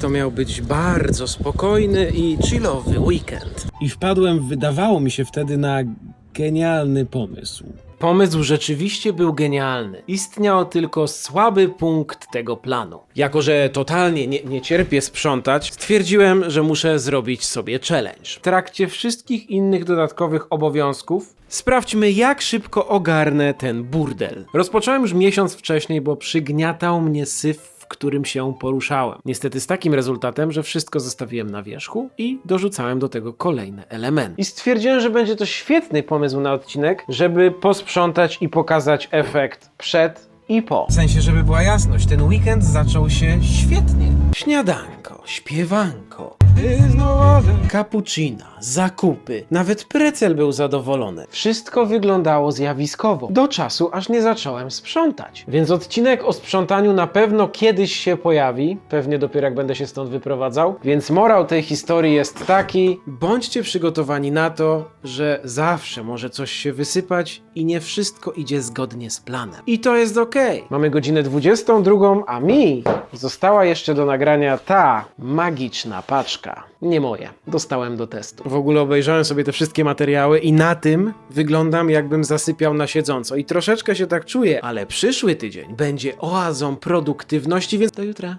to miał być bardzo spokojny i chillowy weekend. I wpadłem, wydawało mi się wtedy, na genialny pomysł. Pomysł rzeczywiście był genialny. Istniał tylko słaby punkt tego planu. Jako, że totalnie nie, nie cierpię sprzątać, stwierdziłem, że muszę zrobić sobie challenge. W trakcie wszystkich innych dodatkowych obowiązków sprawdźmy, jak szybko ogarnę ten burdel. Rozpocząłem już miesiąc wcześniej, bo przygniatał mnie syf którym się poruszałem. Niestety z takim rezultatem, że wszystko zostawiłem na wierzchu i dorzucałem do tego kolejne elementy. I stwierdziłem, że będzie to świetny pomysł na odcinek, żeby posprzątać i pokazać efekt przed i po. W sensie, żeby była jasność, ten weekend zaczął się świetnie. Śniadanko, śpiewanko, cappuccina, zakupy, nawet precel był zadowolony. Wszystko wyglądało zjawiskowo, do czasu aż nie zacząłem sprzątać. Więc odcinek o sprzątaniu na pewno kiedyś się pojawi, pewnie dopiero jak będę się stąd wyprowadzał. Więc morał tej historii jest taki: bądźcie przygotowani na to, że zawsze może coś się wysypać i nie wszystko idzie zgodnie z planem. I to jest ok. Mamy godzinę 22, a mi została jeszcze do nagrania ta magiczna paczka. Nie moje. Dostałem do testu. W ogóle obejrzałem sobie te wszystkie materiały i na tym wyglądam jakbym zasypiał na siedząco. I troszeczkę się tak czuję, ale przyszły tydzień będzie oazą produktywności, więc do jutra.